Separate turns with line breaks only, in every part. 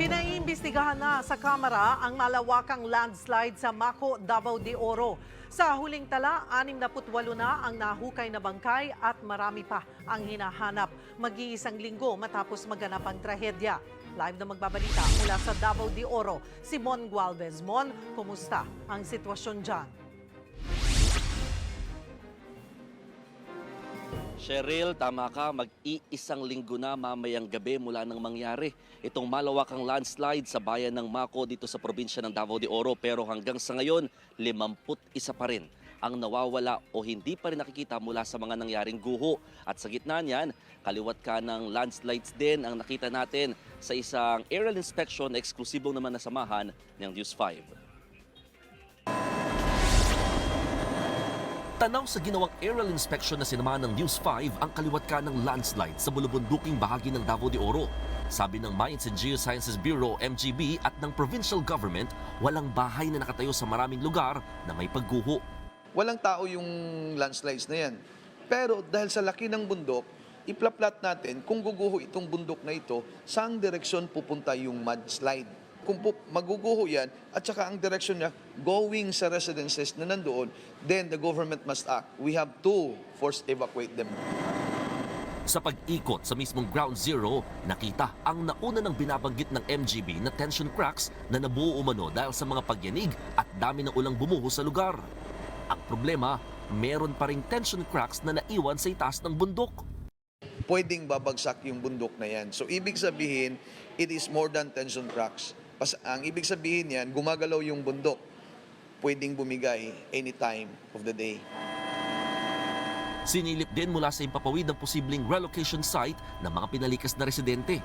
Pinaiimbestigahan na sa Kamara ang malawakang landslide sa Mako, Davao de Oro. Sa huling tala, 68 na ang nahukay na bangkay at marami pa ang hinahanap. Mag-iisang linggo matapos maganap ang trahedya. Live na magbabalita mula sa Davao de Oro, si Mon Gualvez. Mon, kumusta ang sitwasyon dyan?
Cheryl, tama ka, mag-iisang linggo na mamayang gabi mula nang mangyari itong malawakang landslide sa bayan ng Mako dito sa probinsya ng Davao de Oro. Pero hanggang sa ngayon, 51 pa rin ang nawawala o hindi pa rin nakikita mula sa mga nangyaring guho. At sa gitna niyan, kaliwat ka ng landslides din ang nakita natin sa isang aerial inspection na eksklusibong naman na samahan ng News 5. Tanaw sa ginawang aerial inspection na sinamahan ng News 5 ang kaliwat ka ng landslide sa bulubunduking bahagi ng Davao de Oro. Sabi ng Mines and Geosciences Bureau, MGB, at ng provincial government, walang bahay na nakatayo sa maraming lugar na may pagguho.
Walang tao yung landslides na yan. Pero dahil sa laki ng bundok, iplaplat natin kung guguho itong bundok na ito, saang direksyon pupunta yung mudslide. Kung pu- maguguho yan, at saka ang direksyon niya going sa residences na nandoon, then the government must act. We have to force evacuate them.
Sa pag-ikot sa mismong ground zero, nakita ang nauna ng binabanggit ng MGB na tension cracks na nabuo umano dahil sa mga pagyanig at dami ng ulang bumuho sa lugar. Ang problema, meron pa ring tension cracks na naiwan sa itaas ng bundok.
Pwedeng babagsak yung bundok na yan. So ibig sabihin, it is more than tension cracks. Pas, ang ibig sabihin yan, gumagalaw yung bundok. Pwedeng bumigay any time of the day.
Sinilip din mula sa impapawid ng posibleng relocation site ng mga pinalikas na residente.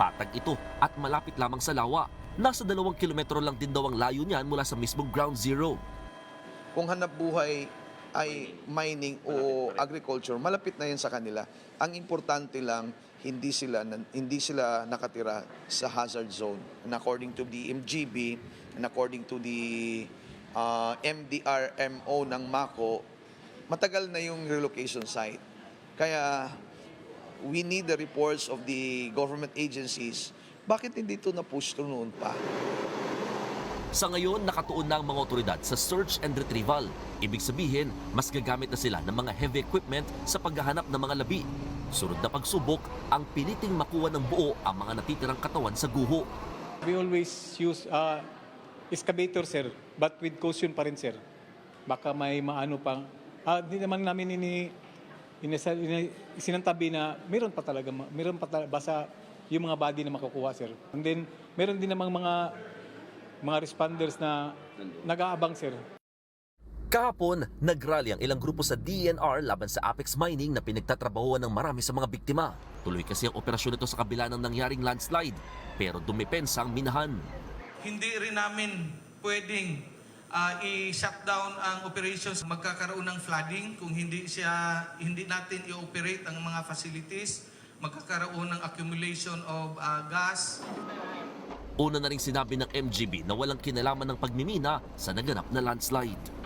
Patag ito at malapit lamang sa lawa. Nasa dalawang kilometro lang din daw ang layo niyan mula sa mismong ground zero.
Kung hanap buhay ay mining o agriculture, malapit na yan sa kanila. Ang importante lang, hindi sila hindi sila nakatira sa hazard zone. And according to the MGB and according to the uh, MDRMO ng MACO, matagal na yung relocation site. Kaya we need the reports of the government agencies. Bakit hindi ito na-push to noon pa?
Sa ngayon, nakatuon na ang mga otoridad sa search and retrieval. Ibig sabihin, mas gagamit na sila ng mga heavy equipment sa paghahanap ng mga labi. Sunod na pagsubok, ang piniting makuha ng buo ang mga natitirang katawan sa guho.
We always use uh, excavator, sir, but with caution pa rin, sir. Baka may maano pang... Ah, di naman namin ini, inisa, ini, sinantabi na meron pa talaga, meron pa talaga, basta yung mga body na makukuha, sir. And then, meron din namang mga mga responders na nag-aabang, sir.
Kahapon, nagrally ang ilang grupo sa DNR laban sa Apex Mining na pinagtatrabahuan ng marami sa mga biktima. Tuloy kasi ang operasyon nito sa kabila ng nangyaring landslide, pero dumipensa ang minahan.
hindi rin namin pwedeng ah, i-shut down ang operations magkakaroon ng flooding kung hindi siya hindi natin i-operate ang mga facilities magkakaroon ng accumulation of ah, gas
Una na rin sinabi ng MGB na walang kinalaman ng pagmimina sa naganap na landslide.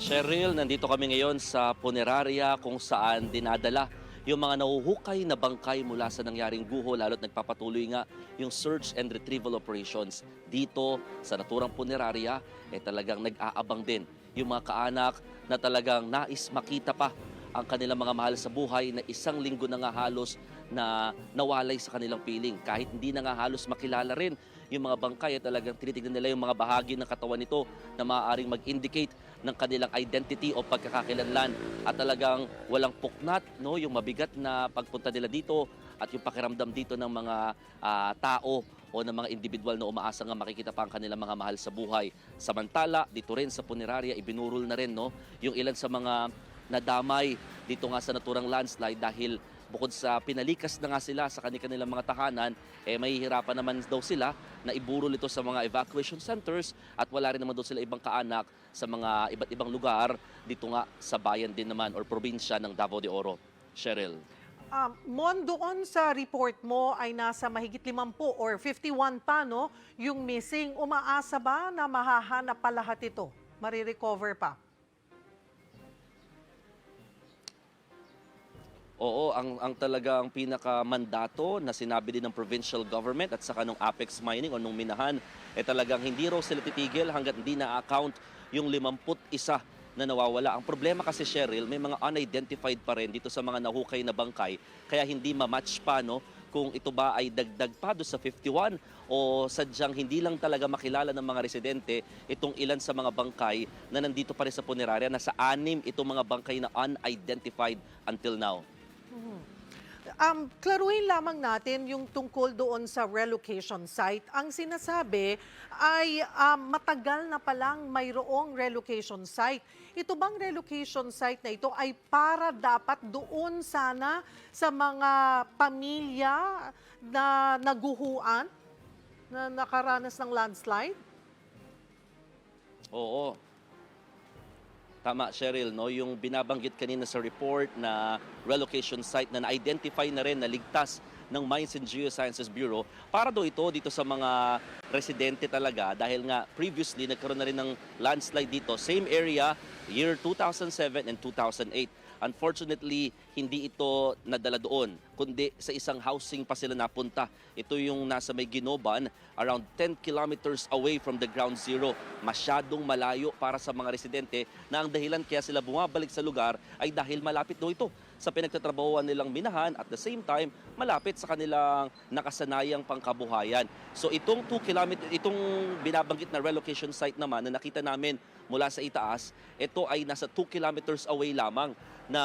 Cheryl, nandito kami ngayon sa puneraria kung saan dinadala yung mga nahuhukay na bangkay mula sa nangyaring guho lalo't nagpapatuloy nga yung search and retrieval operations dito sa naturang puneraria. Eh talagang nag-aabang din yung mga kaanak na talagang nais makita pa ang kanilang mga mahal sa buhay na isang linggo na nga halos na nawalay sa kanilang piling. Kahit hindi na nga halos makilala rin yung mga bangkay at talagang tinitignan nila yung mga bahagi ng katawan nito na maaaring mag-indicate ng kanilang identity o pagkakakilanlan at talagang walang puknat no yung mabigat na pagpunta nila dito at yung pakiramdam dito ng mga ah, tao o ng mga individual na umaasa nga makikita pa ang kanilang mga mahal sa buhay. Samantala, dito rin sa puneraria, ibinurol na rin no, yung ilan sa mga nadamay dito nga sa naturang landslide dahil bukod sa pinalikas na nga sila sa kanilang mga tahanan, eh mahihirapan naman daw sila na iburol ito sa mga evacuation centers at wala rin naman daw sila ibang kaanak sa mga iba't ibang lugar dito nga sa bayan din naman or probinsya ng Davao de Oro. Cheryl.
Um, Mon, doon sa report mo ay nasa mahigit 50 or 51 pa, no? Yung missing, umaasa ba na mahahanap pa lahat ito? Marirecover pa?
Oo, ang ang talagang pinakamandato na sinabi din ng provincial government at saka nung Apex Mining o nung minahan eh talagang hindi raw sila titigil hanggat hindi na-account yung 51 na nawawala. Ang problema kasi Cheryl, may mga unidentified pa rin dito sa mga nahukay na bangkay kaya hindi ma-match pa no kung ito ba ay dagdag pa doon sa 51 o sadyang hindi lang talaga makilala ng mga residente itong ilan sa mga bangkay na nandito pa rin sa punerarya. Nasa anim itong mga bangkay na unidentified until now.
Um, klaruhin lamang natin yung tungkol doon sa relocation site. Ang sinasabi ay um, matagal na palang mayroong relocation site. Ito bang relocation site na ito ay para dapat doon sana sa mga pamilya na naguhuan, na nakaranas ng landslide?
Oo. Tama, Cheryl, no? yung binabanggit kanina sa report na relocation site na na-identify na rin na ligtas ng Mines and Geosciences Bureau para do ito dito sa mga residente talaga dahil nga previously nagkaroon na rin ng landslide dito. Same area, year 2007 and 2008. Unfortunately, hindi ito nadala doon, kundi sa isang housing pa sila napunta. Ito yung nasa may Ginoban, around 10 kilometers away from the ground zero. Masyadong malayo para sa mga residente na ang dahilan kaya sila bumabalik sa lugar ay dahil malapit do ito sa pinagtatrabahuan nilang minahan at the same time malapit sa kanilang nakasanayang pangkabuhayan. So itong 2 kilometer itong binabanggit na relocation site naman na nakita namin mula sa itaas, ito ay nasa 2 kilometers away lamang na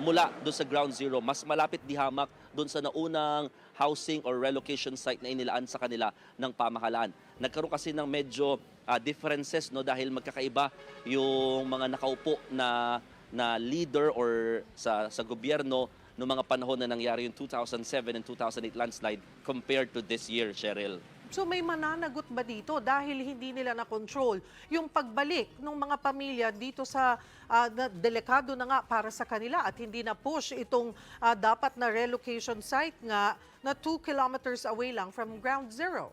mula doon sa ground zero. Mas malapit di hamak doon sa naunang housing or relocation site na inilaan sa kanila ng pamahalaan. Nagkaroon kasi ng medyo ah, differences no dahil magkakaiba yung mga nakaupo na na leader or sa sa gobyerno noong mga panahon na nangyari yung 2007 and 2008 landslide compared to this year, Cheryl.
So may mananagot ba dito dahil hindi nila na-control yung pagbalik ng mga pamilya dito sa na, delikado na nga para sa kanila at hindi na push itong ah, dapat na relocation site nga na 2 kilometers away lang from ground zero.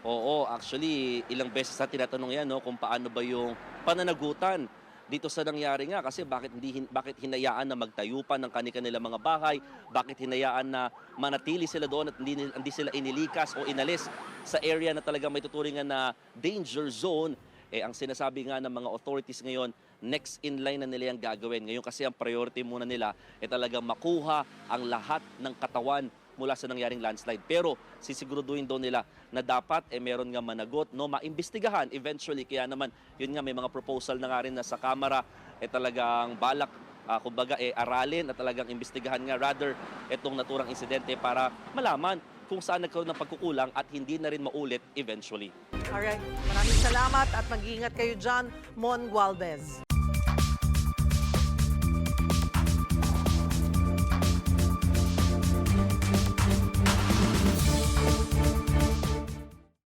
Oo, actually, ilang beses na tinatanong yan no, kung paano ba yung pananagutan dito sa nangyari nga kasi bakit hindi hin- bakit hinayaan na magtayo pa ng kanilang mga bahay, bakit hinayaan na manatili sila doon at hindi, hindi sila inilikas o inalis sa area na talaga may tuturingan na danger zone. Eh ang sinasabi nga ng mga authorities ngayon, next in line na nila yung gagawin. Ngayon kasi ang priority muna nila ay talaga makuha ang lahat ng katawan mula sa nangyaring landslide. Pero sisiguraduhin daw nila na dapat eh meron nga managot, no, maimbestigahan eventually. Kaya naman, yun nga may mga proposal na nga rin na sa Kamara eh talagang balak ah, kumbaga eh aralin at talagang imbestigahan nga rather itong naturang insidente para malaman kung saan nagkaroon ng pagkukulang at hindi na rin maulit eventually.
Alright, maraming salamat at mag-iingat kayo dyan, Mon Gualvez.